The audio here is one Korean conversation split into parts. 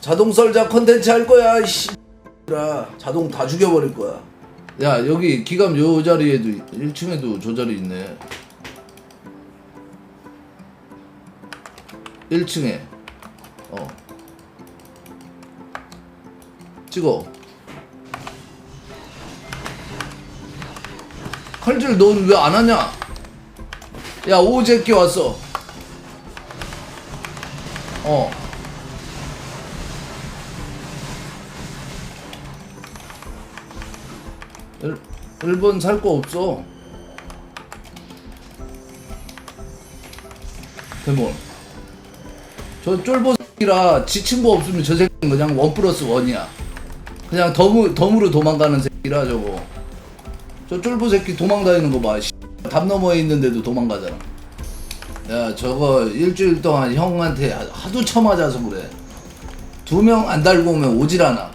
자동 썰자 컨텐츠 할 거야 씨라 자동 다 죽여버릴 거야. 야 여기 기감 요 자리에도 1층에도 저 자리 있네. 1층에. 어. 찍어. 칼질 넌 왜 안 하냐? 야 오제끼 왔어. 어 1번 살 거 없어. 대몰 저 쫄보새끼라 지친 거 없으면 저 새끼는 그냥 원 플러스 원이야. 그냥 덤으, 덤으로 도망가는 새끼라 저거. 저 쫄보 새끼 도망다니는 거봐. 담 너머에 있는데도 도망가잖아. 야 저거 일주일 동안 형한테 하도 쳐맞아서 그래. 두 명 안 달고 오면 오질 않아.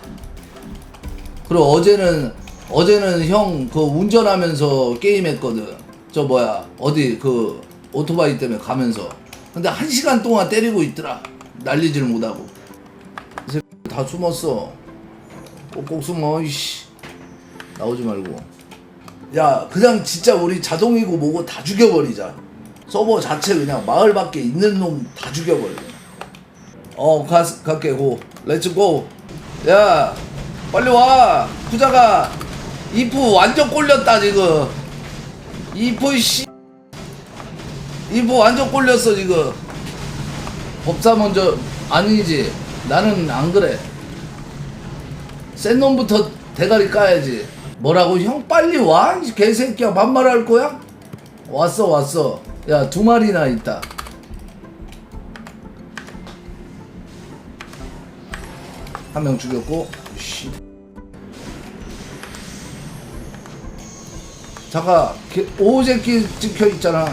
그리고 어제는 어제는 형 그 운전하면서 게임했거든. 저 뭐야 어디 그 오토바이 때문에 가면서. 근데 한 시간 동안 때리고 있더라. 날리질 못하고. 다 숨었어. 꼭꼭 숨어 이씨. 나오지 말고. 야 그냥 진짜 우리 자동이고 뭐고 다 죽여버리자. 서버 자체 그냥 마을 밖에 있는 놈 다 죽여버려. 어 가, 갈게 고. 렛츠 고 야 빨리 와. 부자가 이프 완전 꼴렸다 지금. 이프 씨. 이프 완전 꼴렸어 지금. 법사 먼저 아니지. 나는 안 그래. 센 놈부터 대가리 까야지. 뭐라고 형 빨리 와? 이 개새끼야. 반말할 거야? 왔어 왔어. 야 두 마리나 있다. 한 명 죽였고 씨 잠깐 개- 오새끼 찍혀 있잖아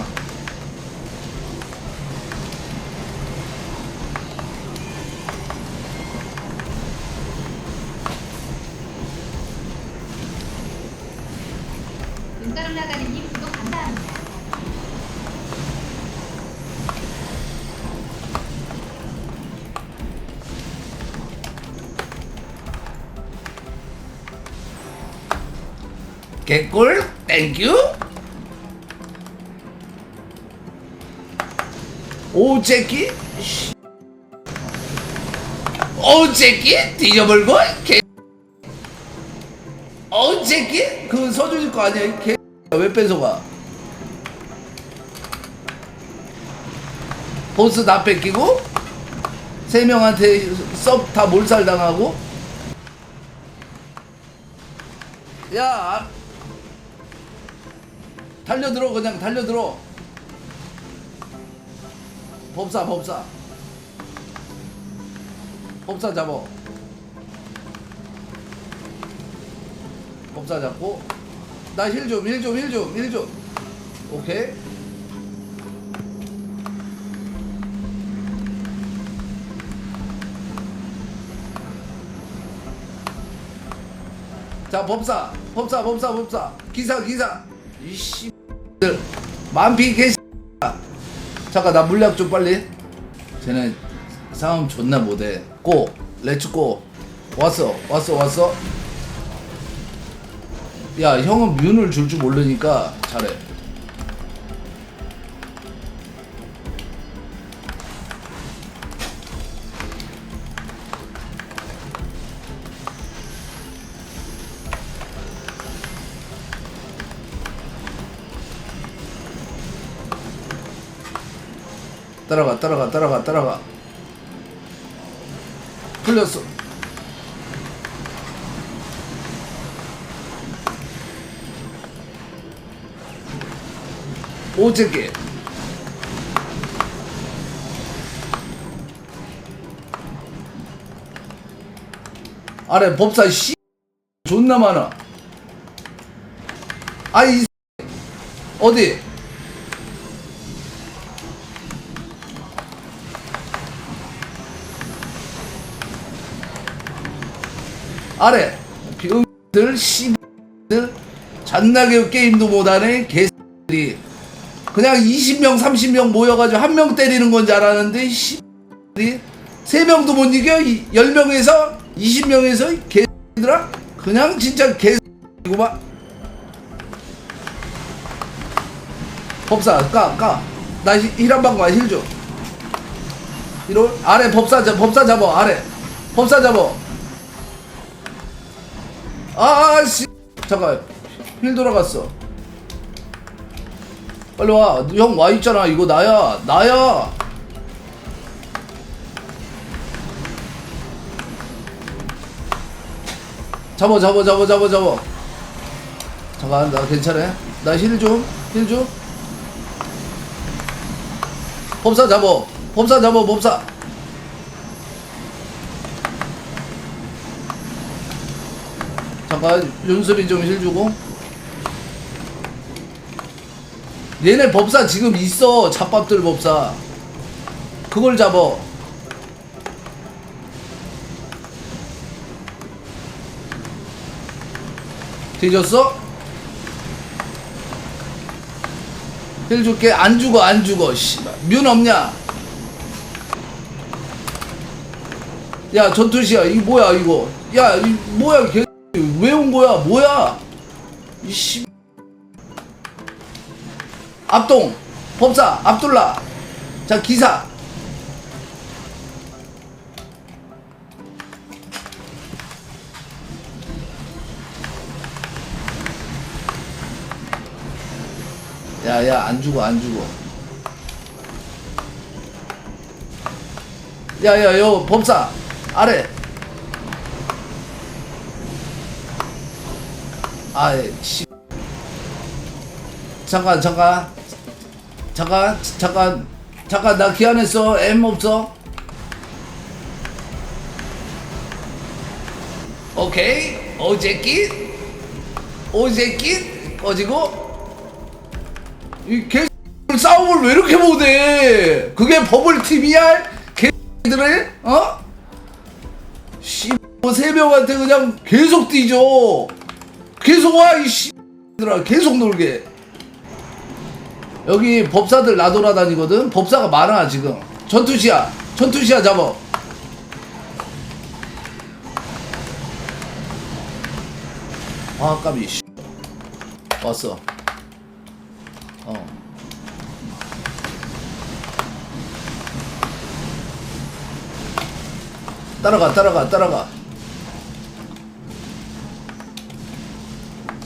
개꿀. 땡큐 오재끼 씨. 오재끼 뒤져볼고? 개 오재끼 그 서준이 거 아니야? 이 개. 왜 뺏어가? 보스 다 뺏기고 세 명한테 섭다 몰살 당하고. 야 아- 달려들어 그냥 달려들어. 법사 법사. 법사 잡어. 법사 잡고. 나 힐 좀 힐 좀 힐 좀 힐 좀. 오케이. 자 법사 법사 법사 법사. 기사 기사. 이씨 만피 개씨 잠깐 나 물약 좀 빨리. 쟤네 싸움 존나 못해. 고 렛츠 고. 왔어 왔어 왔어. 야 형은 뮨을 줄 줄 모르니까 잘해 따라가 따라가 따라가 따라가. 풀렸어. 오제게. 아래 법사 씨. 존나 많아. 아이 어디 아래 병들 씨들 잔나게 게임도 못하네 개들이 그냥 20명 30명 모여가지고 한 명 때리는 건 줄 알았는데 씨들이 세 명도 못 이겨? 이- 열 명에서? 20명에서? 개들아? 그냥 진짜 개구만. 법사 까 까. 나 힐한 방만 힐 줘. 이로 아래 법사 잡 법사 잡어 아래 법사 잡어. 아씨 잠깐 힐 돌아갔어. 빨리 와. 형 와 있잖아. 이거 나야. 나야. 잡아 잡아 잡아 잡아 잡아. 잠깐 나 괜찮아. 나 힐 좀. 힐 좀. 법사 잡어. 법사 잡어. 법사. 잠깐 윤슬이 좀 힐 주고. 얘네 법사 지금 있어. 잡밥들 법사. 그걸 잡어. 뒤졌어? 힐 줄게. 안 죽어 안 죽어. 씨발. 뮨 없냐? 야 전투시야. 이거 뭐야 이거? 야 이 뭐야 왜 온 거야. 뭐야? 이씨. 압동 법사 압둘라. 자 기사. 야 야 안 죽어 안 죽어. 야야 여 법사. 아래 아이 씨. 잠깐 잠깐. 잠깐 잠깐. 잠깐 나 기한했어. M 없어? 오케이. 오제끼? 오제끼? 꺼지고? 이 개 싸움을 왜 이렇게 못해? 그게 버블 TVR 개들을? 어? 씨 세 명한테 그냥 계속 뛰죠 계속 와 이 씨들아 계속 놀게. 여기 법사들 나돌아다니거든? 법사가 많아 지금. 전투시야. 전투시야 잡아 아 까비 씨. 왔어. 어. 따라가 따라가 따라가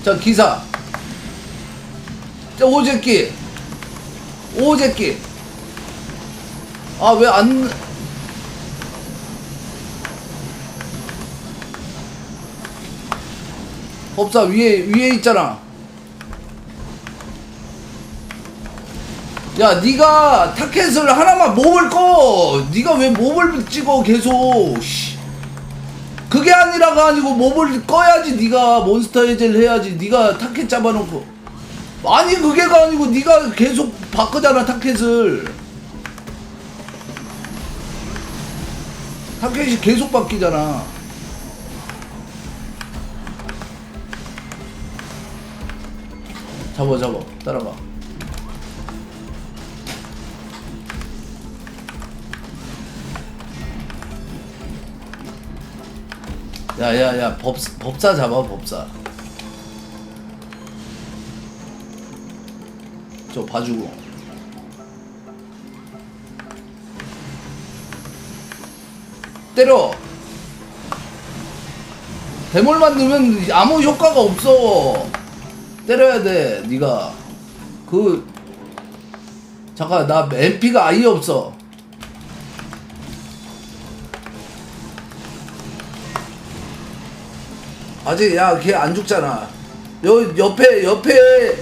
자 기사. 자 오제끼. 오제끼. 아 왜 안 법사 위에 위에 있잖아. 야 니가 타켓을 하나만 몸을 꺼. 니가 왜 몸을 찍어 계속? 씨. 그게 아니라가 아니고 몸을 꺼야지 니가 몬스터 해제를 해야지 니가 타켓 잡아놓고. 아니 그게가 아니고 네가 계속 바꾸잖아 타켓을. 타켓이 계속 바뀌잖아. 잡아 잡아. 따라가 야야야 법, 법사 잡아 법사. 저 봐주고. 때려! 대물만 넣으면 아무 효과가 없어. 때려야 돼 네가. 그 잠깐 나 MP가 아예 없어 아직 야 걔 안 죽잖아. 여 옆에 옆에.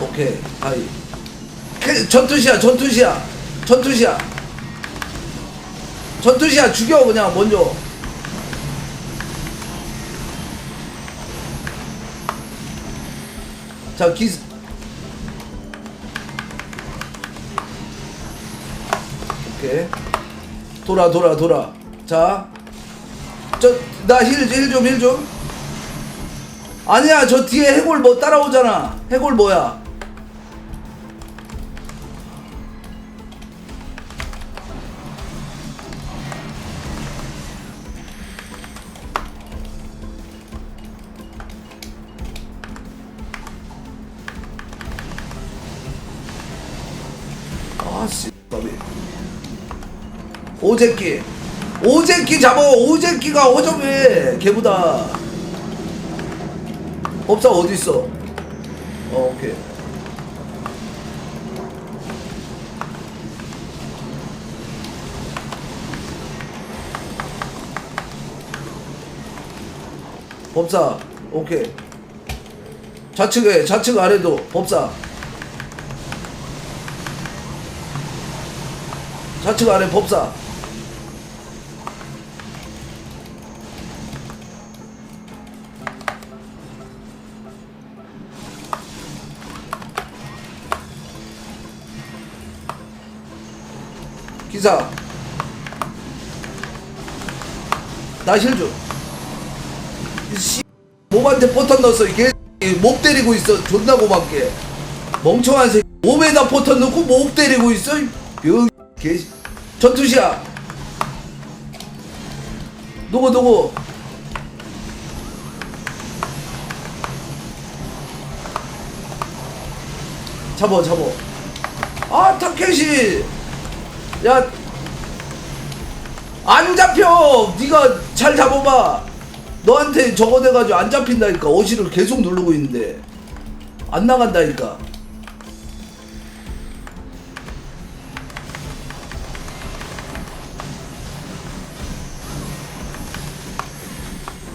오케이 그, 전투시야 전투시야 전투시야. 전투시야 죽여 그냥 먼저. 자 기스. 오케이 돌아 돌아 돌아. 자 저 나 힐 힐 좀 힐 좀. 아니야 저 뒤에 해골 뭐 따라오잖아. 해골 뭐야? 아씨. 오제끼. 오제끼 잡아. 오제끼가 어점해 걔보다. 법사 어딨어? 어 오케이. 법사 오케이. 좌측에 좌측 아래도 법사. 좌측 아래 법사 기사. 나실주. 씨 몸한테 포탄 넣었어. 이게 목 때리고 있어. 존나 고맙게. 멍청한 새끼. 몸에다 포탄 넣고 목 때리고 있어. 병개 전투시야. 누구 누구? 잡어 잡어. 아 타케시 야 안 잡혀. 네가 잘 잡아봐. 너한테 저거 돼가지고 안 잡힌다니까. 어시를 계속 누르고 있는데. 안 나간다니까.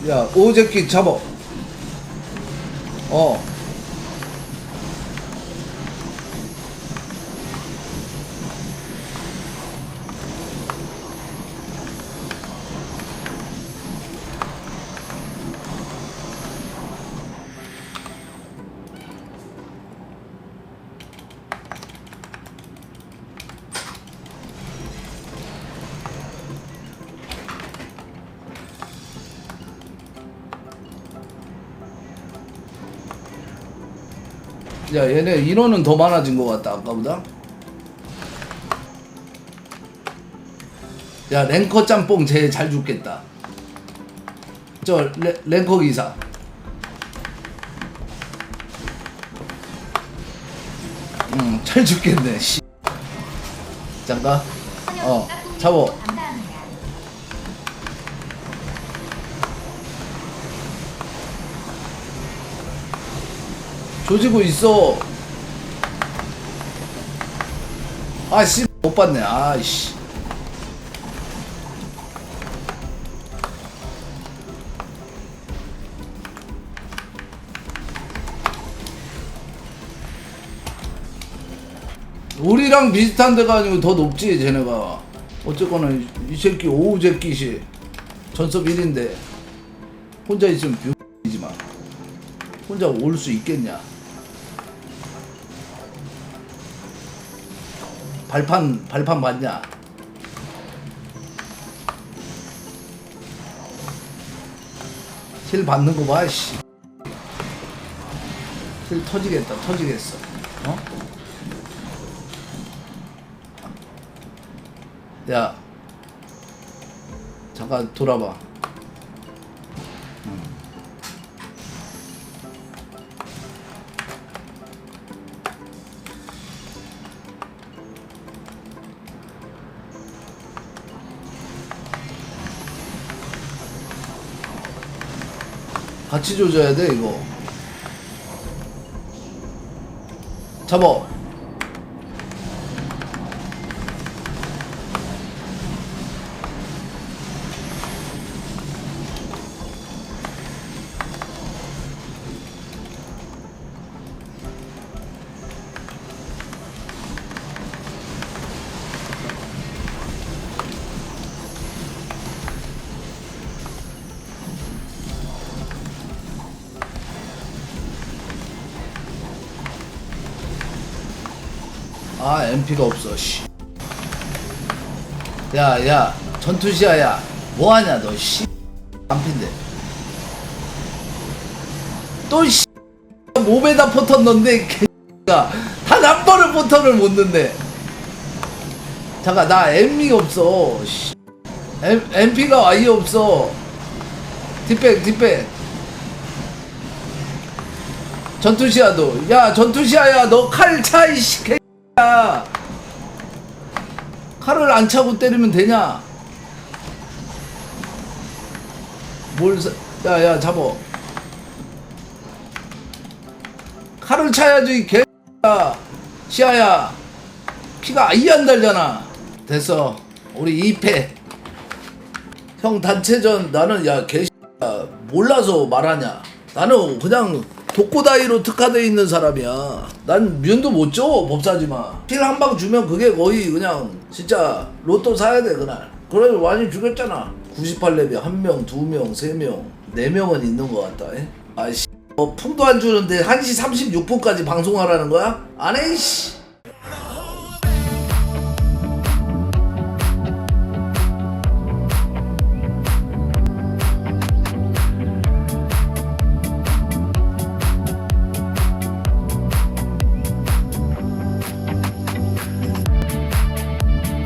야 오제끼 잡어 어 야 얘네 인원은 더 많아진 것 같다 아까보다. 야 랭커 짬뽕 쟤 잘 죽겠다. 저 레, 랭커 기사. 음잘 죽겠네 씨. 잠깐. 어, 잡어. 조지고 있어. 아씨 못 봤네. 아이씨. 우리랑 비슷한 데가 아니고 더 높지 쟤네가. 어쨌거나 이- 이 새끼 오우 새끼시. 전섭 1인데. 혼자 있으면 병이지만. 혼자 올 수 있겠냐 발판 발판 맞냐 힐 받는 거 봐, 씨. 힐 터지겠다, 터지겠어. 어? 야, 잠깐 돌아봐. 같이 조져야 돼 이거. 잡어 아 MP가 없어 씨. 야야 전투시야 야. 뭐하냐 너 씨. 안핀데. 또 씨. 몸에다 포턴 넣는데 개가. 단한 번을 포턴을 못 넣네. 잠깐 나 M이 없어 씨. M, MP가 아예 없어. 뒷백 뒷백. 전투시야도 야 전투시야야. 너 칼 차 이씨. 개 야 칼을 안 차고 때리면 되냐? 뭘 사... 야야 잡어. 칼을 차야지 개야 시아야. 피가 아예 안 달잖아. 됐어. 우리 2패. 형 단체전 나는 야 개야 몰라서 말하냐. 나는 그냥 독고다이로 특화돼 있는 사람이야. 난 면도 못 줘 법사지만 필한방 주면 그게 거의 그냥 진짜 로또 사야 돼 그날. 그래 많이 죽였잖아. 98렙이 한 명 두 명 세 명 네 명은 있는 것 같다 에? 아이씨 뭐 품도 안 주는데 1시 36분까지 방송하라는 거야? 안해 이씨